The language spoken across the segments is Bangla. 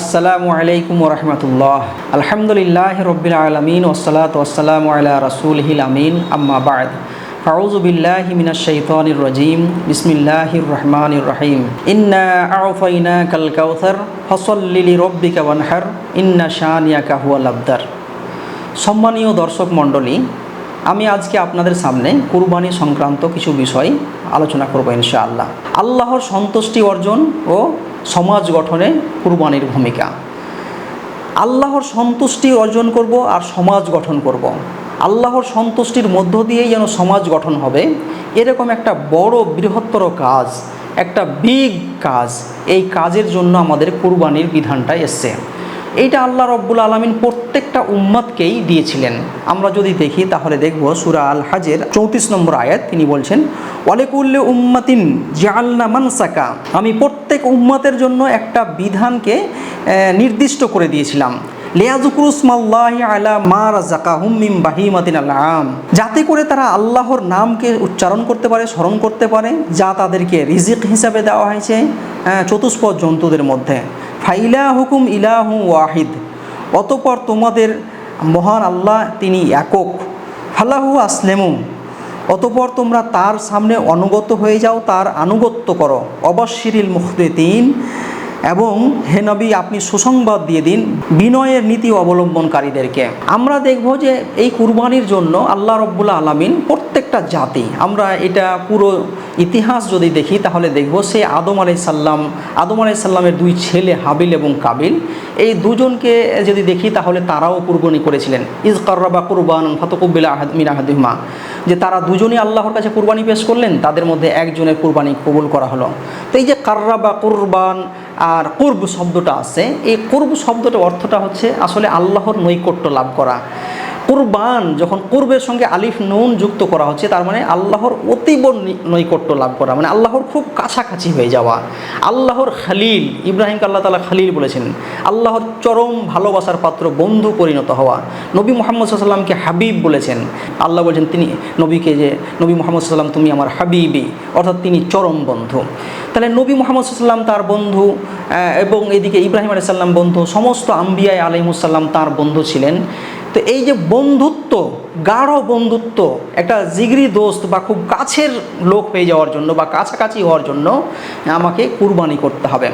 আসসালামু আলাইকুম রহমতুল্লাহ। আলহামদুলিল্লাহ রবিল আলমিন ওসলাত ওসালাম আলা রসুলহিল আমিন। আম্মা বাদ। ফাউজু বিল্লাহি মিনাশ শাইতানির রাজিম। বিসমিল্লাহির রহমানির রহিম। ইন্না আউফাইনা কাল কাউসার ফসল্লি লিরাব্বিকা ওয়ানহার। ইন্না শানিয়াকা হুয়াল আবদার। সম্মানীয় দর্শক মণ্ডলী আমি আজকে আপনাদের সামনে কুরবানি সংক্রান্ত কিছু বিষয় আলোচনা করব ইনশাআল্লাহ। আল্লাহর সন্তুষ্টি অর্জন ও সমাজ গঠনে কুরবানির ভূমিকা। আল্লাহর সন্তুষ্টি অর্জন করব আর সমাজ গঠন করব। আল্লাহর সন্তুষ্টির মধ্য দিয়েই যেন সমাজ গঠন হবে, এরকম একটা বড় বৃহত্তর কাজ, একটা বিগ কাজ, এই কাজের জন্য আমাদের কুরবানির বিধানটা এসছে। এইটা আল্লাহ রব্বুল আলমিন প্রত্যেকটা উম্মাদকেই দিয়েছিলেন। আমরা যদি দেখি তাহলে দেখব সুরা আল হাজের চৌত্রিশ নম্বর আয়াত, তিনি বলছেন অলেকুল্লে উম্মাতিন জালনা মানসাকা। আমি প্রত্যেক উম্মাতের জন্য একটা বিধানকে নির্দিষ্ট করে দিয়েছিলাম। যাতে করে তারা আল্লাহর নামকে উচ্চারণ করতে পারে, স্মরণ করতে পারে, যা তাদেরকে রিজিক হিসাবে দেওয়া হয়েছে চতুষ্পদ জন্তুদের মধ্যে। ফাইলা হুকুম ইলাহু ওয়াহিদ। অতপর তোমাদের মহান আল্লাহ তিনি একক। ফালাহু আসলেমু। অতপর তোমরা তার সামনে অনুগত হয়ে যাও, তার আনুগত্য করো। অবশ্যিরিল মুখদিন এবং হে নবী, আপনি সুসংবাদ দিয়ে দিন বিনয়ের নীতি অবলম্বনকারীদেরকে। আমরা দেখব যে এই কুরবানির জন্য আল্লাহ রব্বুল্লা আলমিন প্রত্যেকটা জাতি, আমরা এটা পুরো ইতিহাস যদি দেখি, তাহলে দেখব সে আদম আলাই সাল্লাম আদম আলাই সাল্লামের দুই ছেলে হাবিল এবং কাবিল, এই দুজনকে যদি দেখি, তাহলে তারাও কুরবানি করেছিলেন। ইজ কার্রাবা কুরবান ফতকুব্বিল আহাদ মিন আহাদিমা যে তারা দুজনই আল্লাহর কাছে কুরবানি পেশ করলেন, তাদের মধ্যে একজনের কুরবানি কবুল করা হলো। তো এই যে কার্রাবা কুরবান আর কুর্ব শব্দটা আছে, এই কুর্ব শব্দটার অর্থটা হচ্ছে আসলে আল্লাহর নৈকট্য লাভ করা। কুরবান, যখন পূর্বের সঙ্গে আলিফ নুন যুক্ত করা হচ্ছে, তার মানে আল্লাহর অতীব নৈকট্য লাভ করা মানে আল্লাহর খুব কাছাকাছি হয়ে যাওয়া। আল্লাহর খালিল, ইব্রাহিমকে আল্লাহ তালা খালিল বলেছেন আল্লাহর চরম ভালোবাসার পাত্র, বন্ধু পরিণত হওয়া। নবী মোহাম্মদ সাল্লামকে হাবিব বলেছেন। আল্লাহ বলেছেন, তিনি নবীকে যে, নবী মোহাম্মদ সাল্লাম তুমি আমার হাবিবি, অর্থাৎ তিনি চরম বন্ধু। তাহলে নবী মোহাম্মদ সাল্লাম তার বন্ধু এবং এদিকে ইব্রাহিম আলাইসাল্লাম বন্ধু, সমস্ত আম্বিয়ায় আলিমুসাল্লাম তার বন্ধু ছিলেন। তো এই যে বন্ধুত্ব, গাঢ় বন্ধুত্ব, একটা জিগরি দোস্ত বা খুব কাছের লোক হয়ে যাওয়ার জন্য বা কাছাকাছি হওয়ার জন্য আমাকে কুরবানি করতে হবে।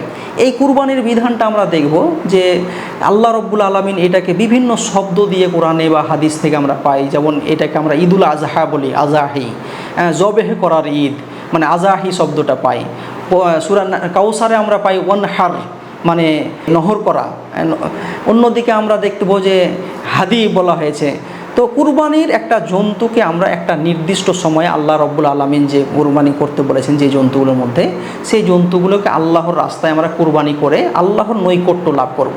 এই কুরবানির বিধানটা আমরা দেখব যে আল্লাহ রব্বুল আলমিন এটাকে বিভিন্ন শব্দ দিয়ে কোরআনে বা হাদিস থেকে আমরা পাই, যেমন এটাকে আমরা ঈদুল আজহা বলি, আজাহি। জবেহ করার ঈদ মানে আজাহি শব্দটা পাই। সুরান সুরা কাউসারে আমরা পাই, ওয়ানহার। মানে নহর করা। অন্যদিকে আমরা দেখতে পাবো যে হাদি বলা হয়েছে। তো কুরবানির একটা জন্তুকে আমরা একটা নির্দিষ্ট সময়ে আল্লাহ রব্বুল আলমিন যে কুরবানি করতে বলেছেন যে জন্তুগুলোর মধ্যে, সেই জন্তুগুলোকে আল্লাহর রাস্তায় আমরা কুরবানি করে আল্লাহর নৈকট্য লাভ করব।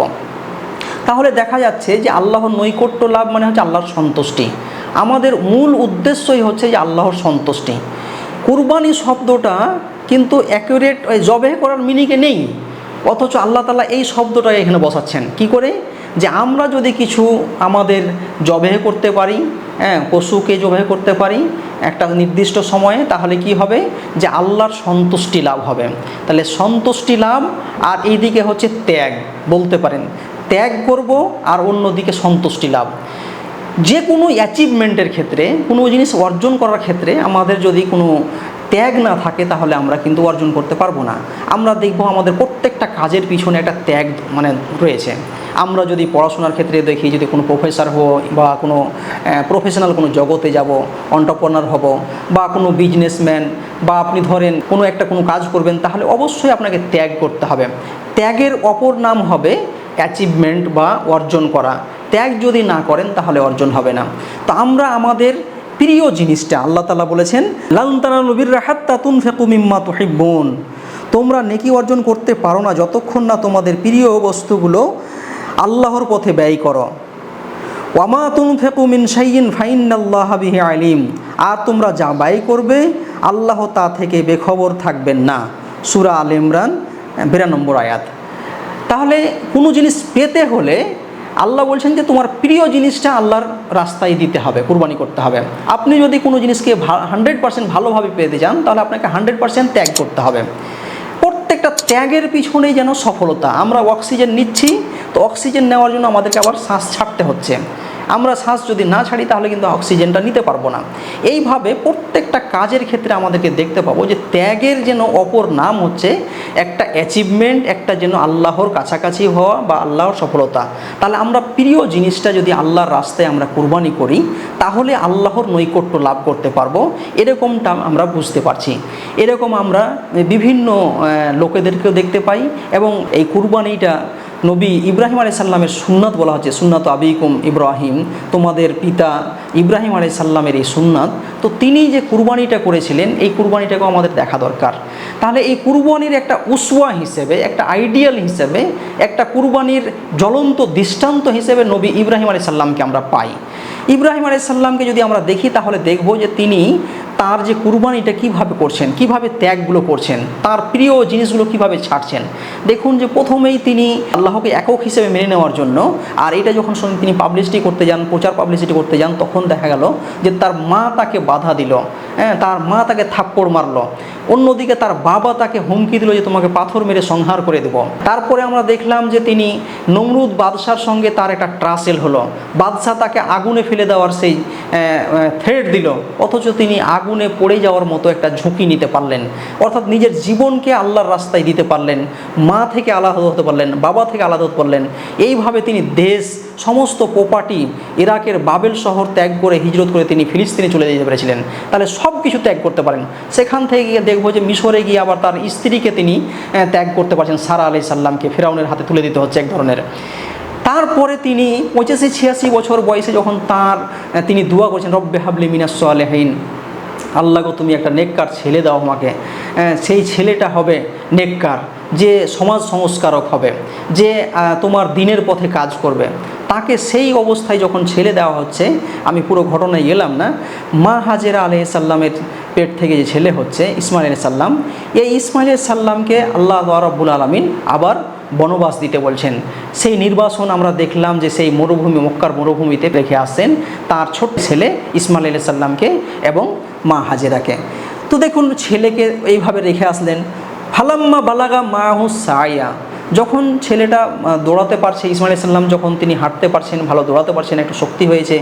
তাহলে দেখা যাচ্ছে যে আল্লাহর নৈকট্য লাভ মানে হচ্ছে আল্লাহর সন্তুষ্টি। আমাদের মূল উদ্দেশ্যই হচ্ছে যে আল্লাহর সন্তুষ্টি। কুরবানি শব্দটা কিন্তু অ্যাকুরেট জবে করার মিনিংয়ে নেই। অথচ আল্লাহ তালা এই শব্দটাই এখানে বসাচ্ছেন। কি করে? যে আমরা যদি কিছু আমাদের জবেহ করতে পারি হ্যাঁ পশুকে জবেহ করতে পারি একটা নির্দিষ্ট সময়ে, তাহলে কি হবে? যে আল্লাহর সন্তুষ্টি লাভ হবে। তাহলে সন্তুষ্টি লাভ আর এইদিকে হচ্ছে ত্যাগ, বলতে পারেন। ত্যাগ করব আর অন্যদিকে সন্তুষ্টি লাভ। যে কোনো অ্যাচিভমেন্টের ক্ষেত্রে, কোনো জিনিস অর্জন করার ক্ষেত্রে আমাদের যদি কোনো ত্যাগ না থাকে তাহলে আমরা কিন্তু অর্জন করতে পারব না। আমরা দেখব আমাদের প্রত্যেকটা কাজের পিছনে একটা ত্যাগ মানে রয়েছে। আমরা যদি পড়াশোনার ক্ষেত্রে দেখি, যদি কোনো প্রফেসর হব বা কোনো প্রফেশনাল কোনো জগতে যাব অন্টারপ্রনার হব বা কোনো বিজনেসম্যান বা আপনি ধরেন কোনো একটা কোনো কাজ করবেন, তাহলে অবশ্যই আপনাকে ত্যাগ করতে হবে। ত্যাগের অপর নাম হবে অ্যাচিভমেন্ট বা অর্জন করা। ত্যাগ যদি না করেন, তাহলে অর্জন হবে না। তো আমরা আমাদের প্রিয় জিনিসটা আল্লাহ তালা বলেছেন লালতানা নবীর রাহাত্তা তুন ফেকুমিম্মা তোহিব্বন। তোমরা নেকি অর্জন করতে পারো না যতক্ষণ না তোমাদের প্রিয় বস্তুগুলো আল্লাহর পথে ব্যয় করো। ওয়ামা তুম ফেকুমিন সাইন ফাইন আল্লাহ বিহি আলিম। আর তোমরা যা ব্যয় করবে, আল্লাহ তা থেকে বেখবর থাকবেন না। সুরা আল ইমরান বিরানম্বর আয়াত। তাহলে কোনো জিনিস পেতে হলে আল্লাহ বলছেন যে তোমার প্রিয় জিনিসটা আল্লাহর রাস্তায় দিতে হবে, কুরবানি করতে হবে। আপনি যদি কোনো জিনিসকে হান্ড্রেড পার্সেন্ট ভালোভাবে পেতে চান, তাহলে আপনাকে হান্ড্রেড পার্সেন্ট ত্যাগ করতে হবে। প্রত্যেকটা ত্যাগের পিছনেই যেন সফলতা। আমরা অক্সিজেন নিচ্ছি, তো অক্সিজেন নেওয়ার জন্য আমাদেরকে আবার শ্বাস ছাড়তে হচ্ছে। আমরা শ্বাস যদি না ছাড়ি তাহলে কিন্তু অক্সিজেনটা নিতে পারব না। এইভাবে প্রত্যেকটা কাজের ক্ষেত্রে আমাদেরকে দেখতে পাবো যে ত্যাগের যেন অপর নাম হচ্ছে একটা অ্যাচিভমেন্ট একটা যেন আল্লাহর কাছাকাছি হওয়া বা আল্লাহর সফলতা। তাহলে আমরা প্রিয় জিনিসটা যদি আল্লাহর রাস্তায় আমরা কোরবানি করি, তাহলে আল্লাহর নৈকট্য লাভ করতে পারব। এরকমটা আমরা বুঝতে পারছি। এরকম আমরা বিভিন্ন লোকেদেরকেও দেখতে পাই এবং এই কুরবানিটা নবী ইব্রাহিম আলাই সাল্লামের সুন্নাত বলা হচ্ছে, সুন্নাত আবিকুম ইব্রাহিম, তোমাদের পিতা ইব্রাহিম আলাই সাল্লামের এই সুন্নাত। তো তিনি যে কুরবানিটা করেছিলেন, এই কুরবানিটাকেও আমাদের দেখা দরকার। তাহলে এই কুরবানির একটা উসওয়া হিসেবে, একটা আইডিয়াল হিসেবে, একটা কুরবানির জ্বলন্ত দৃষ্টান্ত হিসেবে নবী ইব্রাহিম আলাই সাল্লামকে আমরা পাই। ইব্রাহিম আলাই সাল্লামকে যদি আমরা দেখি, তাহলে দেখব যে তিনি তার যে কুরবানিটা কীভাবে করছেন, কীভাবে ত্যাগগুলো করছেন, তার প্রিয় জিনিসগুলো কীভাবে ছাড়ছেন? দেখুন যে প্রথমেই তিনি আল্লাহকে একক হিসেবে মেনে নেওয়ার জন্য, আর এটা যখন শুনি তিনি পাবলিসিটি করতে যান, প্রচার পাবলিসিটি করতে যান, তখন দেখা গেল যে তার মা তাকে বাধা দিল হ্যাঁ তার মা তাকে থাপ্পড় মারলো। অন্যদিকে তার বাবা তাকে হুমকি দিল যে তোমাকে পাথর মেরে সংহার করে দেব। তারপরে আমরা দেখলাম যে তিনি নমরুদ বাদশার সঙ্গে তার একটা ট্রাসেল হলো। বাদশাহ তাকে আগুনে ফেলে দেওয়ার সেই থ্রেড দিল। অথচ তিনি আগুনে পড়ে যাওয়ার মতো একটা ঝুঁকি নিতে পারলেন। অর্থাৎ নিজের জীবনকে আল্লাহর রাস্তায় দিতে পারলেন, মা থেকে আলাদা হতে পারলেন, বাবা থেকে আলাদা হতে পারলেন। এইভাবে তিনি দেশ, সমস্ত প্রপার্টি ইরাকের বাবেল শহর ত্যাগ করে হিজরত করে তিনি ফিলিস্তিনে চলে যেতে পেরেছিলেন। তাহলে সব কিছু ত্যাগ করতে পারেন। সেখান থেকে গিয়ে দেখব যে মিশরে গিয়ে আবার তার স্ত্রীকে তিনি ত্যাগ করতে পারছেন। সারা আলি সাল্লামকে ফেরাউনের হাতে তুলে দিতে হচ্ছে এক ধরনের। তারপরে তিনি পঁচাশি ছিয়াশি বছর বয়সে যখন তার তিনি দোয়া করছেন, রব্বে হাবলি মিনাস আল্লাহকে তুমি একটা নেককার ছেলে দাও আমাকে। আহ, সেই ছেলেটা হবে নেককার যে সমাজ সংস্কারক হবে যে তোমার দিনের পথে কাজ করবে। তাকে সেই অবস্থায় যখন ছেলে দেওয়া হচ্ছে আমি পুরো ঘটনায় গেলাম না মা হাজেরা আলহ সাল্লামের পেট থেকে যে ছেলে হচ্ছে ইসমাইল সাল্লাম এই ইসমাইল সাল্লামকে আল্লাহ রব্বুল আলমিন আবার বনবাস দিতে বলছেন। সেই নির্বাসন আমরা দেখলাম যে সেই মরুভূমি, মক্কার মরুভূমিতে রেখে আসছেন তার ছোট ছেলে ইসমাইল আলি সাল্লামকে এবং মা হাজেরাকে। তো দেখুন, ছেলেকে এইভাবে রেখে আসলেন। ফালাম্মা বালাগা মাহু সায়া যখন ছেলেটা দৌড়াতে পারছে, ইসমাইল সাল্লাম যখন তিনি হাঁটতে পারছেন, ভালো দৌড়াতে পারছেন, একটু শক্তি হয়েছে,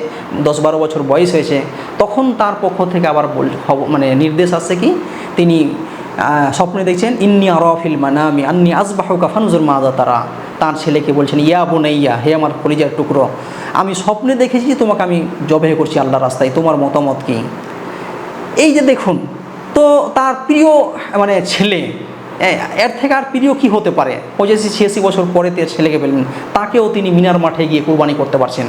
দশ বারো বছর বয়স হয়েছে, তখন তার পক্ষ থেকে আবার মানে নির্দেশ আসছে কি? তিনি স্বপ্নে দেখছেন, ইন্নি আরফিল মানামি, আন্নি আসবাহুকা ফানজুর মাদা তারা। তার ছেলেকে বলছেন, ইয়া বোনাইয়া, হে আমার কলিজার টুকরো, আমি স্বপ্নে দেখেছি যে তোমাকে আমি জবে করছি আল্লাহ রাস্তায়, তোমার মতামত কী? এই যে দেখুন, তো তার প্রিয় মানে ছেলে এর থেকে আর প্রিয় কী হতে পারে? পঁচাশি ছিয়াশি বছর পরে তার ছেলেকে পেলেন, তাকেও তিনি মিনার মাঠে গিয়ে কোরবানি করতে পারছেন।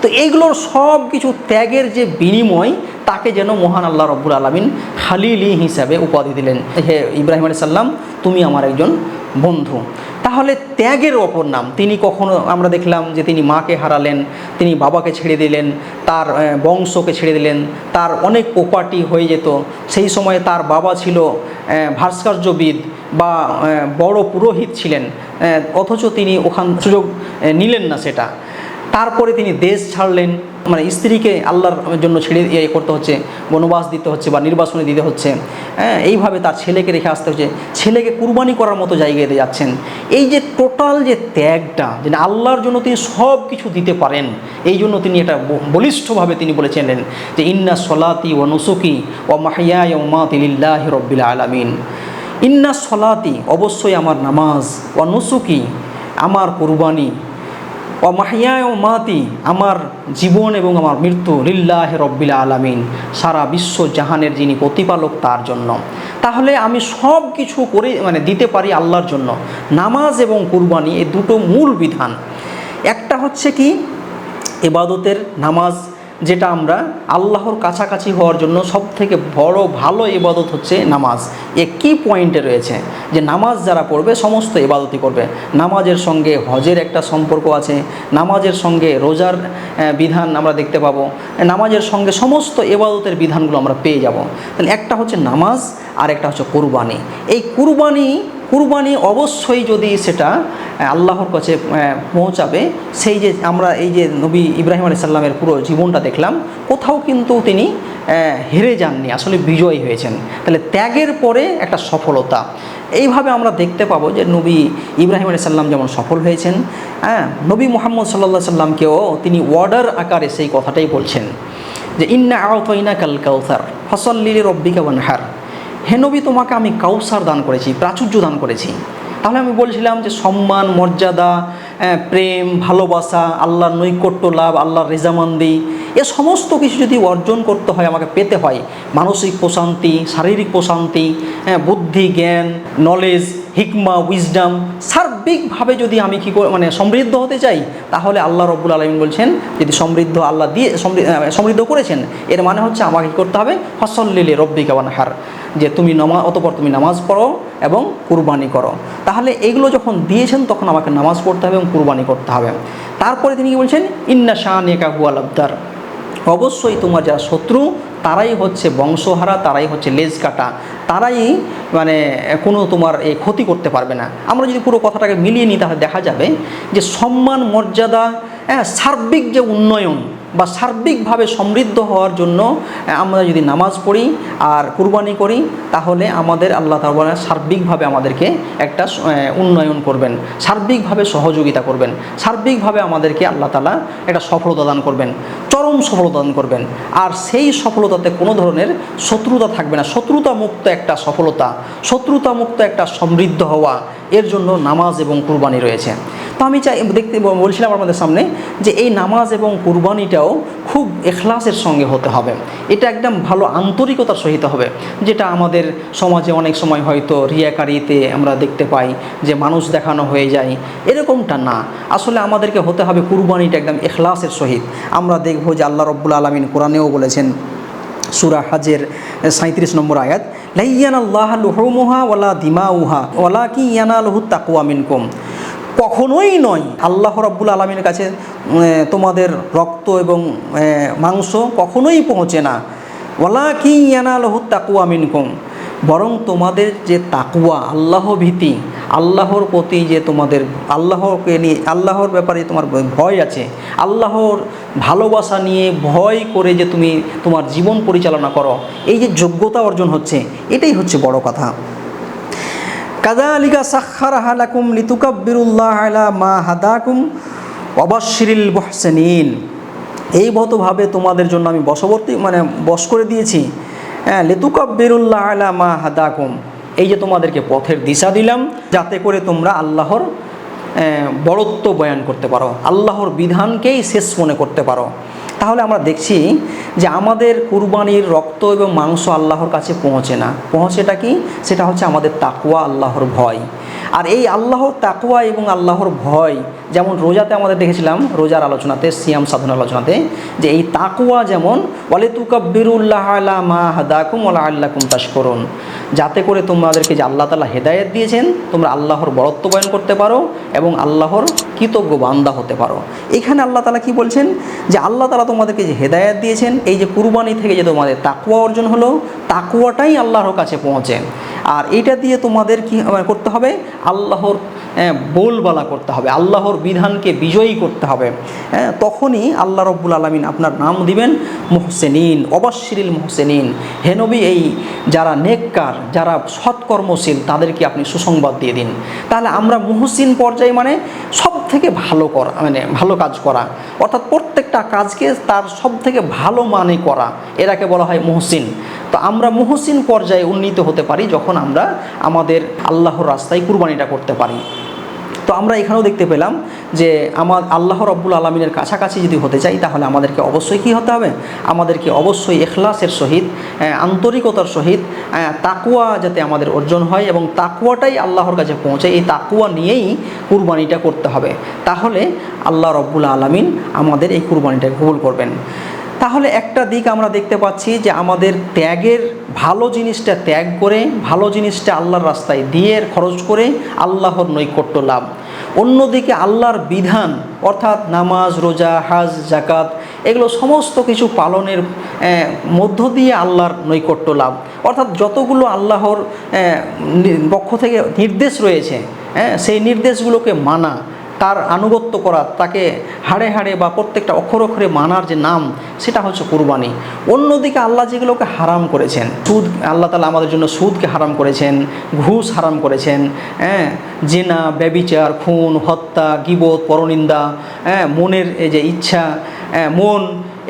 তো এইগুলোর সব কিছু ত্যাগের যে বিনিময়, তাকে যেন মহান আল্লাহ রব্বুল আলমিন খালিলি হিসাবে উপাধি দিলেন। হে ইব্রাহিম আলী সাল্লাম তুমি আমার একজন বন্ধু। তাহলে ত্যাগের অপর নাম, তিনি কখনো আমরা দেখলাম যে তিনি মাকে হারালেন, তিনি বাবাকে ছেড়ে দিলেন, তার বংশকে ছেড়ে দিলেন, তার অনেক প্রপার্টি হয়ে যেত। সেই সময় তার বাবা ছিল ভাস্কর্যবিদ বা বড় পুরোহিত ছিলেন অথচ তিনি ওখান সুযোগ নিলেন না সেটা। তারপরে তিনি দেশ ছাড়লেন মানে স্ত্রীকে আল্লাহর জন্য ছেড়ে ইয়ে করতে হচ্ছে, বনবাস দিতে হচ্ছে বা নির্বাসনে দিতে হচ্ছে। হ্যাঁ এইভাবে তার ছেলেকে রেখে আসতে হচ্ছে। ছেলেকে কুরবানি করার মতো জায়গায় যাচ্ছেন। এই যে টোটাল যে ত্যাগটা যে আল্লাহর জন্য তিনি সব কিছু দিতে পারেন, এই জন্য তিনি এটা বলিষ্ঠভাবে তিনি বলেছিলেন যে, ইন্না সলাতি ও নুসুকি ও মাহিয়া ও মাতিল্লাহ রব্বিল আলমিন। ইন্না সলাতি অবশ্যই আমার নামাজ ও নুসুকি আমার কুরবানি ও মাহিয়ায় ও মাতি আমার জীবন এবং আমার মৃত্যু লিল্লাহ রব্বিল আলামিন, সারা বিশ্ব জাহানের যিনি প্রতিপালক তার জন্য। তাহলে আমি সব কিছু করে মানে দিতে পারি আল্লাহর জন্য। নামাজ এবং কুরবানি এই দুটো মূল বিধান। একটা হচ্ছে কি এবাদতের নামাজ যেটা আমরা আল্লাহর কাছাকাছি হওয়ার জন্য সব থেকে বড় ভালো ইবাদত হচ্ছে নামাজ। এ কি পয়েন্টে রয়েছে? যে নামাজ যারা পড়বে সমস্ত ইবাদতই করবে। নামাজের সঙ্গে হজের একটা সম্পর্ক আছে, নামাজের সঙ্গে রোজার বিধান আমরা দেখতে পাবো নামাজের সঙ্গে সমস্ত ইবাদতের বিধানগুলো আমরা পেয়ে যাব। তাহলে একটা হচ্ছে নামাজ আর একটা হচ্ছে কুরবানি। এই কুরবানি কুরবানি অবশ্যই যদি সেটা আল্লাহর কাছে পৌঁছাবে, সেই যে আমরা এই যে নবী ইব্রাহিম আলি সাল্লামের পুরো জীবনটা দেখলাম, কোথাও কিন্তু তিনি হেরে যাননি, আসলে বিজয়ী হয়েছেন। তাহলে ত্যাগের পরে একটা সফলতা। এইভাবে আমরা দেখতে পাবো যে নবী ইব্রাহিম আলি সাল্লাম যেমন সফল হয়েছেন হ্যাঁ নবী মোহাম্মদ সাল্লা সাল্লামকেও তিনি ওয়ার্ডার আকারে সেই কথাটাই বলছেন যে, ইন্না আওতাইনা কাল কাউসার ফসল্লিলি রব্বিকা ওয়ানহার। হে নবী, তোমাকে আমি কাউসার দান করেছি, প্রাচুর্য দান করেছি। তাহলে আমি বলছিলাম যে সম্মান, মর্যাদা প্রেম, ভালোবাসা, আল্লাহর নৈকট্য লাভ, আল্লাহর রেজামান্দি এ সমস্ত কিছু যদি অর্জন করতে হয় আমাকে পেতে হয় মানসিক প্রশান্তি শারীরিক প্রশান্তি হ্যাঁ, বুদ্ধি জ্ঞান নলেজ হিকমা উইজডাম সার্বিকভাবে যদি আমি কী মানে সমৃদ্ধ হতে চাই তাহলে আল্লাহ রব্বুল আলমিন বলছেন যদি সমৃদ্ধ আল্লাহ দিয়ে সমৃ- সমৃদ্ধ করেছেন এর মানে হচ্ছে আমাকে কী করতে হবে? ফসল্লিলে রব্বি হার যে তুমি নমা অতপর তুমি নামাজ পড়ো এবং কুরবানি করো। তাহলে এগুলো যখন দিয়েছেন তখন আমাকে নামাজ পড়তে হবে এবং কুরবানি করতে হবে। তারপরে তিনি কি বলছেন? ইন্না শাহ নেকা হুয়াল আবদার। অবশ্যই তোমার যা শত্রু, তারাই হচ্ছে বংশহারা, তারাই হচ্ছে লেজ কাটা। তারাই মানে কোনো তোমার এই ক্ষতি করতে পারবে না। আমরা যদি পুরো কথাটাকে মিলিয়ে নিই, তাহলে দেখা যাবে যে সম্মান, মর্যাদা হ্যাঁ সার্বিক যে উন্নয়ন বা সার্বিকভাবে সমৃদ্ধ হওয়ার জন্য আমরা যদি নামাজ পড়ি আর কুরবানি করি, তাহলে আমাদের আল্লাহ তালা সার্বিকভাবে আমাদেরকে একটা উন্নয়ন করবেন, সার্বিকভাবে সহযোগিতা করবেন, সার্বিকভাবে আমাদেরকে আল্লাহ তালা একটা সফলতা দান করবেন, চরম সফলতা দান করবেন। আর সেই সফলতাতে কোনো ধরনের শত্রুতা থাকবে না। শত্রুতা মুক্ত একটা সফলতা শত্রুতা মুক্ত একটা সমৃদ্ধ হওয়া, এর জন্য নামাজ এবং কুরবানি রয়েছে। তো আমি চাই, দেখতে বলছিলাম আমাদের সামনে যে এই নামাজ এবং কুরবানিটাও খুব এখলাসের সঙ্গে হতে হবে। এটা একদম ভালো আন্তরিকতার সহিত হবে। যেটা আমাদের সমাজে অনেক সময় হয়তো রিয়াকারিতে আমরা দেখতে পাই যে মানুষ দেখানো হয়ে যায়। এরকমটা না। আসলে আমাদেরকে হতে হবে কুরবানিটা একদম এখলাসের সহিত। আমরা দেখব যে আল্লাহ রব্বুল আলমিন কোরআনেও বলেছেন, সুরা হাজের সাঁত্রিশ নম্বর আয়াত লাইয়ান আল্লাহ লুহমুহা ওলা দিমা উহা ওলা কি ইয়ানা লহু তাকুয়া মিনকুম। কখনোই নয়। আল্লাহ রাব্বুল আলমীর কাছে তোমাদের রক্ত এবং মাংস কখনোই পৌঁছে না। ওলা কি তাকুয়া মিনকুম। বরং তোমাদের যে তাকুয়া, আল্লাহ ভীতি, আল্লাহর প্রতি যে তোমাদের, আল্লাহকে নিয়ে, আল্লাহর ব্যাপারে তোমার ভয় আছে, আল্লাহর ভালোবাসা নিয়ে ভয় করে যে তুমি তোমার জীবন পরিচালনা করো, এই যে যোগ্যতা অর্জন হচ্ছে, এটাই হচ্ছে বড় কথা। কাদালিকা সাক্ষার হালাকুম লিতুকাব্বিরুল্লাহ আলা মা হাদাকুম অবাশিরিল বহসেনিন এই মতোভাবে তোমাদের জন্য আমি বশবর্তী মানে বশ করে দিয়েছি। হ্যাঁ লেতুকাব্বিরুল্লাহ আলা মা হাদাকুম। এই যে তোমাদেরকে পথের দিশা দিলাম, যাতে করে তোমরা আল্লাহর বড়ত্ব বয়ান করতে পারো, আল্লাহর বিধানকেই শেষ মনে করতে পারো। তাহলে আমরা দেখছি যে আমাদের কুরবানির রক্ত এবং মাংস আল্লাহর কাছে পৌঁছে না। পৌঁছেটা কি? সেটা হচ্ছে আমাদের তাকুয়া আল্লাহর ভয়। আর এই আল্লাহর তাকুয়া এবং আল্লাহর ভয়, যেমন রোজাতে আমাদের দেখেছিলাম, রোজার আলোচনাতে, সিয়াম সাধন আলোচনাতে, যে এই তাকুয়া যেমন বলে তুকাব্বিরুল্লাহ আলা মা হাদাকুম ওলা আল্লাকুম তাশকরুন, যাতে করে তোমাদেরকে যে আল্লাহ তালা হেদায়েত দিয়েছেন, তোমরা আল্লাহর বরত্ব বয়ন করতে পারো এবং আল্লাহর কৃতজ্ঞ বান্দা হতে পারো। এখানে আল্লাহ তালা কি বলছেন? যে আল্লাহ তালা তোমাদেরকে যে হেদায়েত দিয়েছেন, এই যে কুরবানি থেকে যে তোমাদের তাকুয়া অর্জন হলো তাকুয়াটাই আল্লাহর কাছে পৌঁছে। আর এইটা দিয়ে তোমাদের কি করতে হবে? আল্লাহর বোলবালা করতে হবে। আল্লাহর বিধানকে বিজয়ী করতে হবে। হ্যাঁ তখনই আল্লাহ রব্বুল আলমিন আপনার নাম দিবেন মোহসেনিন অবাশিরিল মোহসেনিন। হেনবি এই যারা নেককার, যারা সৎকর্মশীল, তাদেরকে আপনি সুসংবাদ দিয়ে দিন। তাহলে আমরা মুহসিন পর্যায়ে মানে সব থেকে ভালো করা মানে ভালো কাজ করা। অর্থাৎ প্রত্যেকটা কাজকে তার সব থেকে ভালো মানে করা এরাকে বলা হয় মহসিন। তো আমরা মহসিন পর্যায়ে উন্নীত হতে পারি যখন আমরা আমাদের আল্লাহর রাস্তায় কুরবানিটা করতে পারি। তো আমরা এখানেও দেখতে পেলাম যে আমার আল্লাহ রব্বুল আলমিনের কাছাকাছি যদি হতে চাই, তাহলে আমাদেরকে অবশ্যই কী হতে হবে? আমাদেরকে অবশ্যই এখলাসের সহিত আন্তরিকতার সহিত তাকুয়া যাতে আমাদের অর্জন হয় এবং তাকুয়াটাই আল্লাহর কাছে পৌঁছে, এই তাকুয়া নিয়েই কুরবানিটা করতে হবে। তাহলে আল্লাহ রব্বুল আলমিন আমাদের এই কুরবানিটা কবুল করবেন। তাহলে একটা দিক আমরা দেখতে পাচ্ছি যে আমাদের ত্যাগের ভালো জিনিসটা ত্যাগ করে, ভালো জিনিসটা আল্লাহর রাস্তায় দিয়ে খরচ করে আল্লাহর নৈকট্য লাভ। অন্যদিকে আল্লাহর বিধান, অর্থাৎ নামাজ, রোজা, হাজ জাকাত এগুলো সমস্ত কিছু পালনের মধ্য দিয়ে আল্লাহর নৈকট্য লাভ। অর্থাৎ যতগুলো আল্লাহর পক্ষ থেকে নির্দেশ রয়েছে হ্যাঁ সেই নির্দেশগুলোকে মানা তার আনুগত্য করা তাকে হাড়ে হাড়ে বা প্রত্যেকটা অক্ষর অক্ষরে মানার যে নাম সেটা হচ্ছে কুরবানি। অন্যদিকে আল্লাহ যেগুলোকে হারাম করেছেন সুদ আল্লাহ তালা আমাদের জন্য সুদকে হারাম করেছেন ঘুষ হারাম করেছেন হ্যাঁ জেনা ব্যবিচার খুন হত্যা গিবত পরনিন্দা হ্যাঁ মনের যে ইচ্ছা হ্যাঁ, মন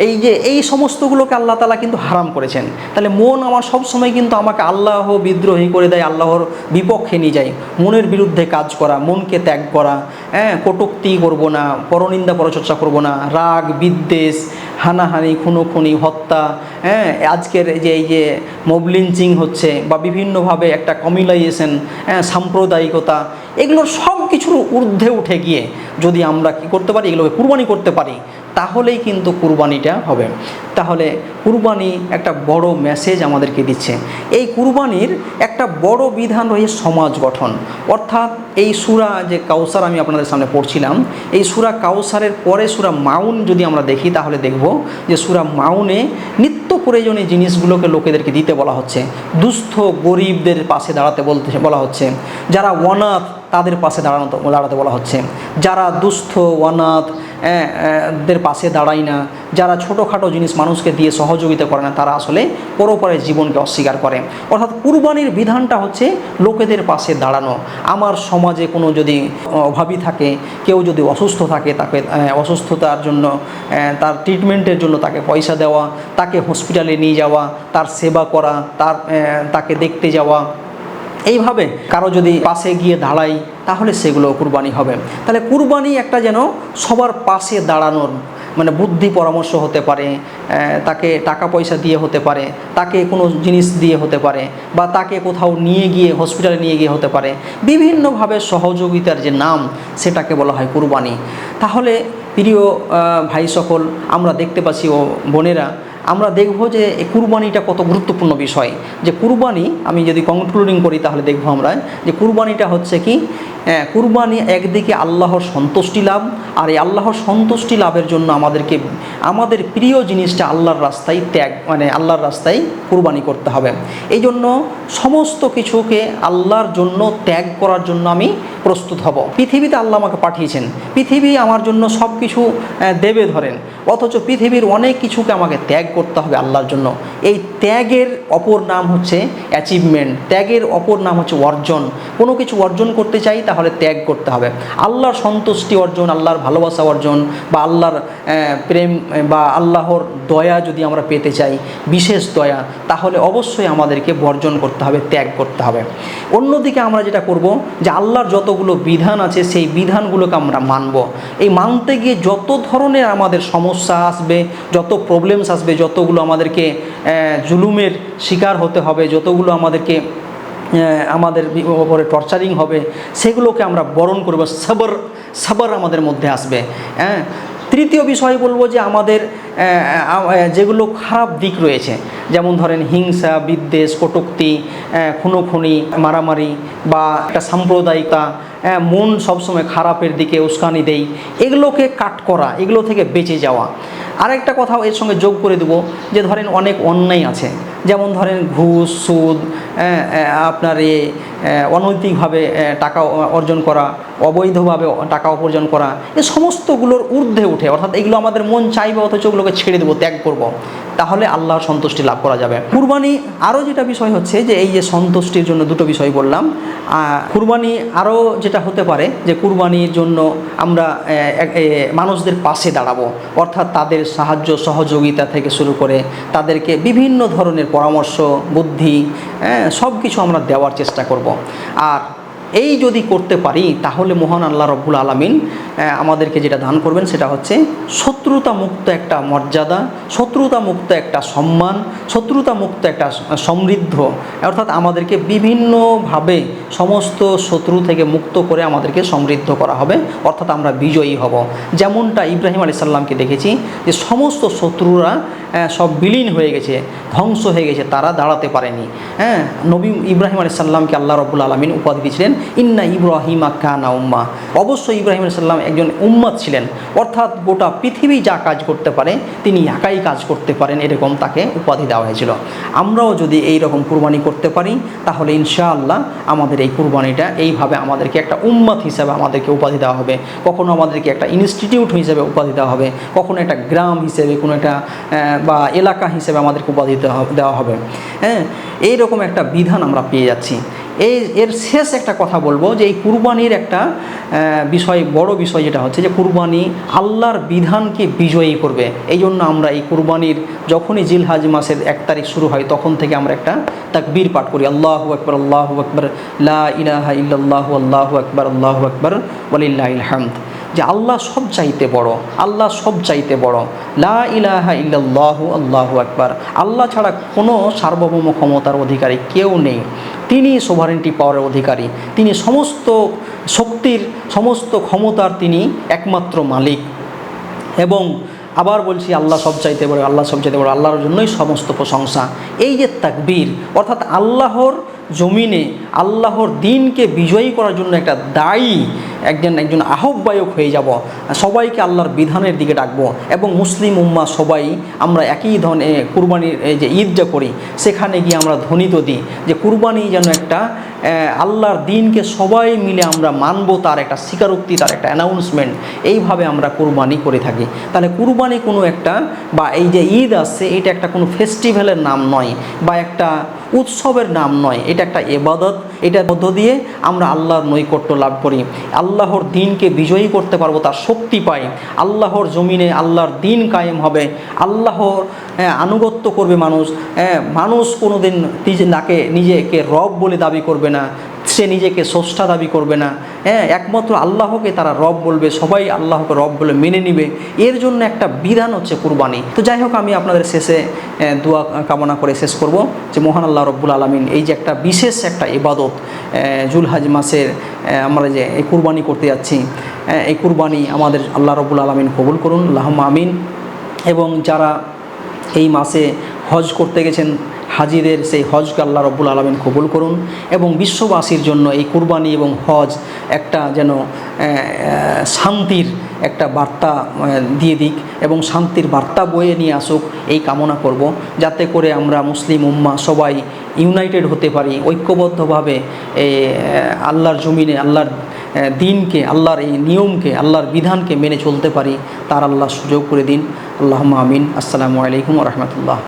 এই যে, এই সমস্তগুলোকে আল্লাহ তালা কিন্তু হারাম করেছেন। তাহলে মন আমার সব সময় কিন্তু আমাকে আল্লাহ বিদ্রোহী করে দেয়, আল্লাহর বিপক্ষে নিয়ে যায়। মনের বিরুদ্ধে কাজ করা, মনকে ত্যাগ করা হ্যাঁ কটুক্তি করব না, পরনিন্দা, পরচর্চা করব না, রাগ, বিদ্বেষ, হানাহানি, খুনোখুনি, হত্যা হ্যাঁ আজকের যে, এই যে মব লিঞ্চিং হচ্ছে বা বিভিন্নভাবে একটা কমিউনাইজেশন হ্যাঁ সাম্প্রদায়িকতা এগুলোর সব কিছুর ঊর্ধ্বে উঠে গিয়ে যদি আমরা কি করতে পারি, এগুলোকে কুরবানি করতে পারি তাহলেই কিন্তু কুরবানিটা হবে। তাহলে কুরবানি একটা বড় মেসেজ আমাদেরকে দিচ্ছে। এই কুরবানির একটা বড় বিধান রয়েছে সমাজ গঠন। অর্থাৎ এই সুরা যে কাউসার আমি আপনাদের সামনে পড়ছিলাম, এই সুরা কাউসারের পরে সুরা মাউন যদি আমরা দেখি, তাহলে দেখব যে সুরা মাউনে নিত্য প্রয়োজনীয় জিনিসগুলোকে লোকেদেরকে দিতে বলা হচ্ছে। দুস্থ গরিবদের পাশে দাঁড়াতে বলতে বলা হচ্ছে। যারা অনাথ, তাদের পাশে দাঁড়ানো, দাঁড়াতে বলা হচ্ছে। যারা দুস্থ, অনাথ দের পাশে দাঁড়ায় না। যারা ছোটোখাটো জিনিস মানুষকে দিয়ে সহযোগিতা করে না, তারা আসলে পরপরের জীবনকে অস্বীকার করে। অর্থাৎ কুরবানির বিধানটা হচ্ছে লোকেদের পাশে দাঁড়ানো। আমার সমাজে কোনো যদি অভাবী থাকে, কেউ যদি অসুস্থ থাকে, তাকে অসুস্থতার জন্য তার ট্রিটমেন্টের জন্য তাকে পয়সা দেওয়া, তাকে হসপিটালে নিয়ে যাওয়া, তার সেবা করা, তার তাকে দেখতে যাওয়া এইভাবে কারও যদি পাশে গিয়ে দাঁড়াই, তাহলে সেগুলো কুরবানি হবে। তাহলে কুরবানি একটা যেন সবার পাশে দাঁড়ানোর মানে বুদ্ধি পরামর্শ হতে পারে তাকে টাকা পয়সা দিয়ে হতে পারে, তাকে কোনো জিনিস দিয়ে হতে পারে, বা তাকে কোথাও নিয়ে গিয়ে হসপিটালে নিয়ে গিয়ে হতে পারে। বিভিন্নভাবে সহযোগিতার যে নাম, সেটাকে বলা হয় কুরবানি। তাহলে প্রিয় ভাই সকল, আমরা দেখতে পাচ্ছি ও বোনেরা আমরা দেখব যে এই কুরবানিটা কত গুরুত্বপূর্ণ বিষয়। যে কুরবানি, আমি যদি কনক্লুডিং করি তাহলে দেখব আমরা, যে কুরবানিটা হচ্ছে কি? কুরবানি একদিকে আল্লাহর সন্তুষ্টি লাভ, আর এই আল্লাহর সন্তুষ্টি লাভের জন্য আমাদেরকে, আমাদের প্রিয় জিনিসটা আল্লাহর রাস্তায় ত্যাগ মানে আল্লাহর রাস্তায় কুরবানি করতে হবে। এই জন্য সমস্ত কিছুকে আল্লাহর জন্য ত্যাগ করার জন্য আমি প্রস্তুত হব। পৃথিবীতে আল্লাহ আমাকে পাঠিয়েছেন। পৃথিবী আমার জন্য সব কিছু দেবে ধরেন। অথচ পৃথিবীর অনেক কিছুকে আমাকে ত্যাগ করতে হবে আল্লাহর জন্য। এই ত্যাগের অপর নাম হচ্ছে অ্যাচিভমেন্ট ত্যাগের অপর নাম হচ্ছে অর্জন। কোনো কিছু অর্জন করতে চাই তাহলে ত্যাগ করতে হবে। আল্লাহর সন্তুষ্টি অর্জন, আল্লাহর ভালোবাসা অর্জন বা আল্লাহর প্রেম বা আল্লাহর দয়া যদি আমরা পেতে চাই, বিশেষ দয়া, তাহলে অবশ্যই আমাদেরকে বর্জন করতে হবে, ত্যাগ করতে হবে। অন্যদিকে আমরা যেটা করব যে আল্লাহর যতগুলো বিধান আছে, সেই বিধানগুলোকে আমরা মানব। এই মানতে গিয়ে যত ধরনের আমাদের সমস্যা আসবে, যত প্রবলেমস আসবে, যতগুলো আমাদেরকে জুলুমের শিকার হতে হবে, যতগুলো আমাদেরকে আমাদের ওপরে টর্চারিং হবে, সেগুলোকে আমরা বরণ করব, সাবর সাবর আমাদের মধ্যে আসবে। হ্যাঁ তৃতীয় বিষয় বলব যে আমাদের যেগুলো খারাপ দিক রয়েছে, যেমন ধরেন হিংসা, বিদ্বেষ, কটুক্তি খুনোখুনি, মারামারি বা একটা সাম্প্রদায়িকতা মন সবসময় খারাপের দিকে উস্কানি দেই, এগুলোকে কাট করা, এগুলো থেকে বেঁচে যাওয়া। আরেকটা কথাও এর সঙ্গে যোগ করে দেবো যে ধরেন অনেক অন্যায় আছে যেমন ধরেন ঘুষ সুদ হ্যাঁ, আপনার এ অনৈতিকভাবে টাকা অর্জন করা, অবৈধভাবে টাকা উপার্জন করা, এ সমস্তগুলোর ঊর্ধ্বে উঠে, অর্থাৎ এগুলো আমাদের মন চাইবে, অথচ ওগুলোকে ছেড়ে দেবো, ত্যাগ করব। তাহলে আল্লাহর সন্তুষ্টি লাভ করা যাবে কুরবানি আরও যেটা বিষয় হচ্ছে যে, এই যে সন্তুষ্টির জন্য দুটো বিষয় বললাম কুরবানি আরও যেটা হতে পারে যে, কুরবানির জন্য আমরা মানুষদের পাশে দাঁড়াবো, অর্থাৎ তাদের সাহায্য, সহযোগিতা থেকে শুরু করে তাদেরকে বিভিন্ন ধরনের পরামর্শ, বুদ্ধি সব কিছু আমরা দেওয়ার চেষ্টা করব আর এই যদি করতে পারি, তাহলে মহান আল্লাহ রব্বুল আলমিন আমাদেরকে যেটা দান করবেন সেটা হচ্ছে শত্রুতা মুক্ত একটা মর্যাদা শত্রুতা মুক্ত একটা সম্মান শত্রুতা মুক্ত একটা সমৃদ্ধ, অর্থাৎ আমাদেরকে বিভিন্নভাবে সমস্ত শত্রু থেকে মুক্ত করে আমাদেরকে সমৃদ্ধ করা হবে, অর্থাৎ আমরা বিজয়ী হব। যেমনটা ইব্রাহিম আলী সাল্লামকে দেখেছি, যে সমস্ত শত্রুরা সব বিলীন হয়ে গেছে, ধ্বংস হয়ে গেছে, তারা দাঁড়াতে পারেনি। হ্যাঁ নবী ইব্রাহিম আলী সাল্লামকে আল্লাহ রব্বুল আলমিন উপাধি দিয়েছিলেন ইন্না ইব্রাহিম কানা উম্মা অবশ্যই ইব্রাহিম সাল্লাম একজন উম্মাদ ছিলেন। অর্থাৎ গোটা পৃথিবী যা কাজ করতে পারে, তিনি একাই কাজ করতে পারেন, এরকম তাকে উপাধি দেওয়া হয়েছিল। আমরাও যদি এই রকম কুরবানি করতে পারি, তাহলে ইনশাআল্লাহ আমাদের এই কুরবানিটা এইভাবে আমাদেরকে একটা উম্মাদ হিসাবে আমাদেরকে উপাধি দেওয়া হবে। কখনো আমাদেরকে একটা ইনস্টিটিউট হিসেবে উপাধি দেওয়া হবে, কখনো একটা গ্রাম হিসেবে, কোনো একটা বা এলাকা হিসেবে আমাদেরকে উপাধি দেওয়া দেওয়া হবে। হ্যাঁ এইরকম একটা বিধান আমরা পেয়ে যাচ্ছি। এই এর শেষ একটা কথা বলব যে এই কুরবানির একটা বিষয়, বড় বিষয় যেটা হচ্ছে যে কুরবানি আল্লাহর বিধানকে বিজয়ী করবে। এই জন্য আমরা এই কুরবানির যখনই জিলহাজ মাসের এক তারিখ শুরু হয়, তখন থেকে আমরা একটা তাকবীর পাঠ করি। আল্লাহু আকবর আল্লাহু আকবর, লা ইলাহা ইল্লাল্লাহু, আল্লাহু আকবর আল্লাহু আকবর, ওয়ালিল্লাহিল হামদ। যে আল্লাহ সব চাইতে বড়, আল্লাহ সব চাইতে বড়। লা ইলাহা ইল্লাল্লাহু, আল্লাহু আকবার। আল্লাহ ছাড়া কোনো সার্বভৌম ক্ষমতার অধিকারী কেউ নেই। তিনি সোভারেন্টি পাওয়ারের অধিকারী। তিনি সমস্ত শক্তির, সমস্ত ক্ষমতার তিনি একমাত্র মালিক। এবং আবার বলছি আল্লাহ সব চাইতে বড়, আল্লাহ সব চাইতে বড়, আল্লাহর জন্যই সমস্ত প্রশংসা। এই যে তাকবীর, অর্থাৎ আল্লাহর জমিনে আল্লাহর দিনকে বিজয়ী করার জন্য একটা দায়ী একজন একজন আহ্বায়ক হয়ে যাব। সবাইকে আল্লাহর বিধানের দিকে ডাকবো। এবং মুসলিম উম্মা সবাই আমরা একই ধরনের কুরবানির যে ঈদটা করি, সেখানে গিয়ে আমরা ধ্বনিত দিই যে কুরবানি যেন একটা আল্লাহর দিনকে সবাই মিলে আমরা মানব তার একটা স্বীকারোক্তি, তার একটা অ্যানাউন্সমেন্ট এইভাবে আমরা কুরবানি করে থাকি। তাহলে কুরবানি কোনো একটা বা এই যে ঈদ আসছে, এটা একটা কোনো ফেস্টিভ্যালের নাম নয় বা একটা উৎসবের নাম নয় এটা একটা এবাদত এটার মধ্য দিয়ে আমরা আল্লাহর নৈকট্য লাভ করি। আল্লাহর দিনকে বিজয়ী করতে পারব তার শক্তি পাই। আল্লাহর জমিনে আল্লাহর দিন কায়েম হবে। আল্লাহর হ্যাঁ, আনুগত্য করবে মানুষ। হ্যাঁ, মানুষ কোনো দিন নাকে নিজেকে রব বলে দাবি করবে না। সে নিজেকে স্রষ্টা দাবি করবে না। হ্যাঁ একমাত্র আল্লাহকে তারা রব বলবে, সবাই আল্লাহকে রব বলে মেনে নিবে। এর জন্য একটা বিধান হচ্ছে কুরবানি। তো যাই হোক, আমি আপনাদের শেষে দোয়া কামনা করে শেষ করব যে, মহান আল্লাহ রব্বুল আলমিন এই যে একটা বিশেষ একটা ইবাদত জুলহাজ মাসের আমরা যে এই কুরবানি করতে যাচ্ছি এই কুরবানি আমাদের আল্লাহ রব্বুল আলমিন কবুল করুন। আল্লাহ আমিন। এবং যারা এই মাসে হজ করতে গেছেন হাজিদের সেই হজকে আল্লাহ রব্বুল আলমিন কবুল করুন এবং বিশ্ববাসীর জন্য এই কুরবানি এবং হজ একটা যেন শান্তির একটা বার্তা দিয়ে দিক এবং শান্তির বার্তা বয়ে নিয়ে আসুক, এই কামনা করব। যাতে করে আমরা মুসলিম উম্মা সবাই ইউনাইটেড হতে পারি, ঐক্যবদ্ধভাবে আল্লাহর জমিনে, আল্লাহর দিনকে, আল্লাহর এই নিয়মকে, আল্লাহর বিধানকে মেনে চলতে পারি, তার আল্লাহ সুযোগ করে দিন। আল্লাহ আমিন। আসসালামু আলাইকুম রহমতুল্লাহ।